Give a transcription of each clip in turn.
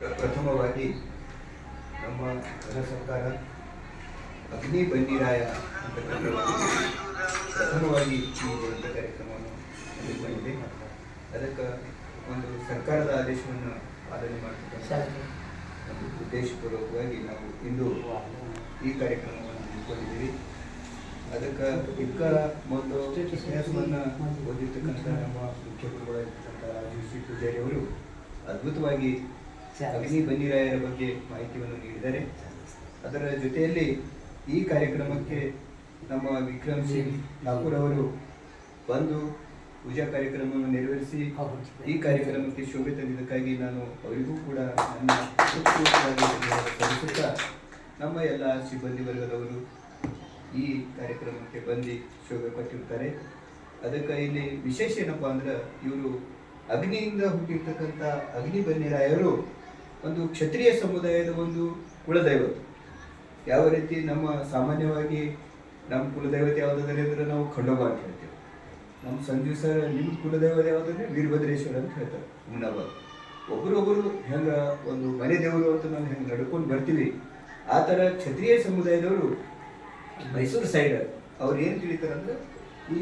ಪ್ರಥಮವಾಗಿ ನಮ್ಮ ಗೃಹ ಸರ್ಕಾರ ಅಗ್ನಿ ಅಂತ ಪ್ರಥಮವಾಗಿ ಈ ಜಯಂತಿ ಕಾರ್ಯಕ್ರಮವನ್ನು ಹಮ್ಮಿಕೊಂಡಿದೆ ಅದಕ್ಕೆ ಒಂದು ಸರ್ಕಾರದ ಆದೇಶವನ್ನು ಪಾಲನೆ ಮಾಡತಕ್ಕಂಥ ಒಂದು ಉದ್ದೇಶಪೂರ್ವಕವಾಗಿ ನಾವು ಇಂದು ಈ ಕಾರ್ಯಕ್ರಮವನ್ನು ಹಮ್ಮಿಕೊಂಡಿದ್ದೀವಿ. ಅದಕ್ಕೆ ಇಕ್ಕ ಮತ್ತು ಇತಿಹಾಸವನ್ನು ಓದಿರ್ತಕ್ಕಂಥ ನಮ್ಮ ಮುಖ್ಯ ಜಿ ಸಿ ಪೂಜಾರಿ ಅವರು ಅದ್ಭುತವಾಗಿ ಅಗ್ನಿ ಬನ್ನಿರಾಯರ ಬಗ್ಗೆ ಮಾಹಿತಿಯನ್ನು ನೀಡಿದ್ದಾರೆ ಅದರ ಜೊತೆಯಲ್ಲಿ ಈ ಕಾರ್ಯಕ್ರಮಕ್ಕೆ ನಮ್ಮ ವಿಕ್ರಮ್ ಸಿಂಗ್ ಠಾಕೂರ್ ಅವರು ಬಂದು ಪೂಜಾ ಕಾರ್ಯಕ್ರಮವನ್ನು ನೆರವೇರಿಸಿ ಈ ಕಾರ್ಯಕ್ರಮಕ್ಕೆ ಶೋಭೆ ತಂದಿದ್ದಕ್ಕಾಗಿ ನಾನು ಅವರಿಗೂ ಕೂಡ ನನ್ನ ಸಲ್ಲಿಸುತ್ತಾ ನಮ್ಮ ಎಲ್ಲ ಸಿಬ್ಬಂದಿ ವರ್ಗದವರು ಈ ಕಾರ್ಯಕ್ರಮಕ್ಕೆ ಬಂದು ಶೋಭೆ ಪಟ್ಟಿರ್ತಾರೆ ಅದಕ್ಕೆ ಇಲ್ಲಿ ವಿಶೇಷ ಏನಪ್ಪಾ ಅಂದ್ರೆ ಇವರು ಅಗ್ನಿಯಿಂದ ಹುಟ್ಟಿರ್ತಕ್ಕಂಥ ಅಗ್ನಿ ಬನ್ನಿರಾಯರು ಒಂದು ಕ್ಷತ್ರಿಯ ಸಮುದಾಯದ ಒಂದು ಕುಲದೈವತೆ. ಯಾವ ರೀತಿ ನಮ್ಮ ಸಾಮಾನ್ಯವಾಗಿ ನಮ್ಮ ಕುಲದೈವತೆ ಯಾವುದಾದ್ರೆ ಅಂದರೆ ನಾವು ಖಂಡೋಬ ಅಂತ ಹೇಳ್ತೇವೆ. ನಮ್ಮ ಸಂಜು ಸರ್ ನಿಮ್ಮ ಕುಲದೈವತೆ ಯಾವುದಂದ್ರೆ? ವೀರಭದ್ರೇಶ್ವರ ಅಂತ ಹೇಳ್ತಾರೆ ಹುಮ್ನಾಬಾದ್ ಒಬ್ಬರೊಬ್ಬರು ಹೆಂಗ ಒಂದು ಮನೆ ದೇವರು ಅಂತ ನಾವು ಹೆಂಗೆ ನಡ್ಕೊಂಡು ಬರ್ತೀವಿ, ಆ ಥರ ಕ್ಷತ್ರಿಯ ಸಮುದಾಯದವರು ಮೈಸೂರು ಸೈಡ್ ಅವ್ರು ಏನು ತಿಳಿತಾರಂದ್ರೆ ಈ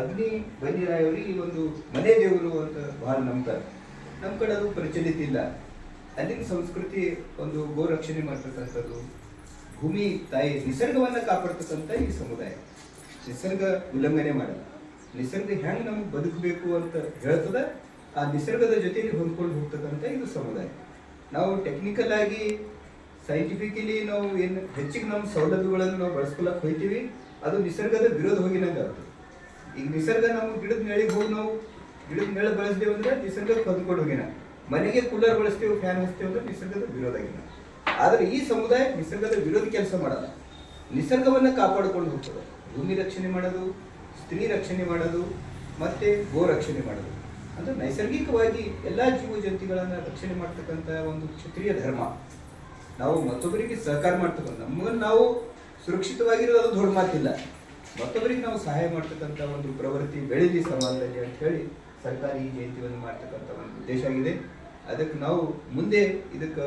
ಅಗ್ನಿ ಬನ್ನಿರಾಯವರಿಗೆ ಈ ಒಂದು ಮನೆ ದೇವರು ಅಂತ ಬಹಳ ನಂಬ್ತಾರೆ. ನಮ್ಮ ಕಡೆ ಅದು ಪ್ರಚಲಿತ ಇಲ್ಲ. ಅಲ್ಲಿನ ಸಂಸ್ಕೃತಿ ಒಂದು ಗೋ ರಕ್ಷಣೆ ಮಾಡ್ತಕ್ಕಂಥದ್ದು. ಭೂಮಿ, ತಾಯಿ ನಿಸರ್ಗವನ್ನು ಕಾಪಾಡ್ತಕ್ಕಂಥ ಈ ಸಮುದಾಯ. ನಿಸರ್ಗ ಉಲ್ಲಂಘನೆ ಮಾಡಲ್ಲ. ನಿಸರ್ಗ ಹೆಂಗೆ ನಮ್ಗೆ ಬದುಕಬೇಕು ಅಂತ ಹೇಳ್ತದ, ಆ ನಿಸರ್ಗದ ಜೊತೆಗೆ ಹೊಂದ್ಕೊಂಡು ಹೋಗ್ತಕ್ಕಂಥ ಇದು ಸಮುದಾಯ. ನಾವು ಟೆಕ್ನಿಕಲ್ ಆಗಿ ಸೈಂಟಿಫಿಕಲಿ ನಾವು ಏನು ಹೆಚ್ಚಿಗೆ ನಮ್ಮ ಸೌಲಭ್ಯಗಳನ್ನು ನಾವು ಬಳಸ್ಕೊಳಕ್ ಹೋಗ್ತೀವಿ ಅದು ನಿಸರ್ಗದ ವಿರೋಧ ಹೋಗಿನಂಗೆ ಆಗ್ತದೆ ಈಗ ನಿಸರ್ಗ ನಾವು ಗಿಡದ ನೆಳಿಗೆ ಹೋಗಿ ನಾವು, ಗಿಡದ ನೆಳ ಅಂದ್ರೆ ನಿಸರ್ಗಕ್ಕೆ ಹೊಂದ್ಕೊಂಡು ಹೋಗಿನ. ಮನೆಗೆ ಕೂಲರ್ ಬಳಸ್ತೀವಿ ಫ್ಯಾನ್ ಹಚ್ತೀವಿ ಅಂದ್ರೆ ನಿಸರ್ಗದ ವಿರೋಧ ಆದರೆ ಆದ್ರೆ ಈ ಸಮುದಾಯ ನಿಸರ್ಗದ ವಿರೋಧ ಕೆಲಸ ಮಾಡಲ್ಲ. ನಿಸರ್ಗವನ್ನ ಕಾಪಾಡಿಕೊಂಡು ಹೋಗ್ತದೆ. ಭೂಮಿ ರಕ್ಷಣೆ ಮಾಡೋದು, ಸ್ತ್ರೀ ರಕ್ಷಣೆ ಮಾಡೋದು, ಮತ್ತೆ ಗೋ ರಕ್ಷಣೆ ಮಾಡೋದು. ಅಂದರೆ ನೈಸರ್ಗಿಕವಾಗಿ ಎಲ್ಲ ಜೀವ ಜಂತುಗಳನ್ನ ರಕ್ಷಣೆ ಮಾಡ್ತಕ್ಕಂಥ ಒಂದು ಕ್ಷತ್ರಿಯ ಧರ್ಮ. ನಾವು ಮತ್ತೊಬ್ಬರಿಗೆ ಸಹಕಾರ ಮಾಡ್ತಕ್ಕಂಥ, ನಮ್ಮನ್ನು ನಾವು ಸುರಕ್ಷಿತವಾಗಿರೋದು ಅದು ದೊಡ್ಡ ಮಾತಿಲ್ಲ. ಮತ್ತೊಬ್ಬರಿಗೆ ನಾವು ಸಹಾಯ ಮಾಡ್ತಕ್ಕಂಥ ಒಂದು ಪ್ರವೃತ್ತಿ ಬೆಳೀಲಿ ಸಮಾಜದಲ್ಲಿ ಅಂತ ಹೇಳಿ ಸರ್ಕಾರ ಈ ಜಯಂತಿಯನ್ನು ಮಾಡ್ತಕ್ಕಂಥ ಒಂದು ಉದ್ದೇಶ ಆಗಿದೆ. ಅದಕ್ಕೆ ನಾವು ಮುಂದೆ ಇದಕ್ಕೆ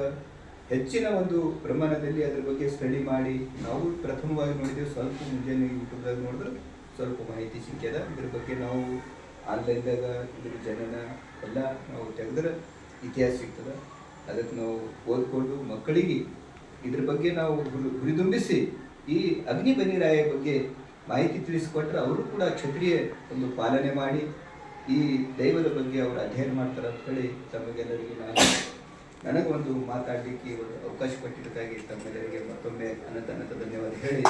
ಹೆಚ್ಚಿನ ಒಂದು ಪ್ರಮಾಣದಲ್ಲಿ ಅದ್ರ ಬಗ್ಗೆ ಸ್ಟಡಿ ಮಾಡಿ, ನಾವು ಪ್ರಥಮವಾಗಿ ನೋಡಿದ್ದೇವೆ ಸ್ವಲ್ಪ ಮುಂಜಾನೆ ಯೂಟ್ಯೂಬ್ದಾಗ ನೋಡಿದ್ರೆ ಸ್ವಲ್ಪ ಮಾಹಿತಿ ಸಿಕ್ಕ್ಯದ ಇದ್ರ ಬಗ್ಗೆ ನಾವು ಆನ್ಲೈನ್ದಾಗ ಇದ್ರ ಜನನ ಎಲ್ಲ ನಾವು ತೆಗೆದ್ರೆ ಇತಿಹಾಸ ಸಿಗ್ತದೆ. ಅದಕ್ಕೆ ನಾವು ಓದ್ಕೊಂಡು ಮಕ್ಕಳಿಗೆ ಇದ್ರ ಬಗ್ಗೆ ನಾವು ಹುರಿ- ಹುರಿದುಂಬಿಸಿ ಈ ಅಗ್ನಿ ಬನ್ನಿರಾಯ ಬಗ್ಗೆ ಮಾಹಿತಿ ತಿಳಿಸಿಕೊಟ್ರೆ ಅವರು ಕೂಡ ಕ್ಷತ್ರಿಯ ಒಂದು ಪಾಲನೆ ಮಾಡಿ ಈ ದೈವದ ಬಗ್ಗೆ ಅವರು ಅಧ್ಯಯನ ಮಾಡ್ತಾರೆ ಅಂತ ಹೇಳಿ ತಮಗೆಲ್ಲರಿಗೆ ನಾನು ನನಗೊಂದು ಮಾತಾಡಲಿಕ್ಕೆ ಒಂದು ಅವಕಾಶ ಕೊಟ್ಟಿದ್ದಕ್ಕಾಗಿ ತಮ್ಮೆಲ್ಲರಿಗೆ ಮತ್ತೊಮ್ಮೆ ಅನಂತ ಅನಂತ ಧನ್ಯವಾದ ಹೇಳಿ.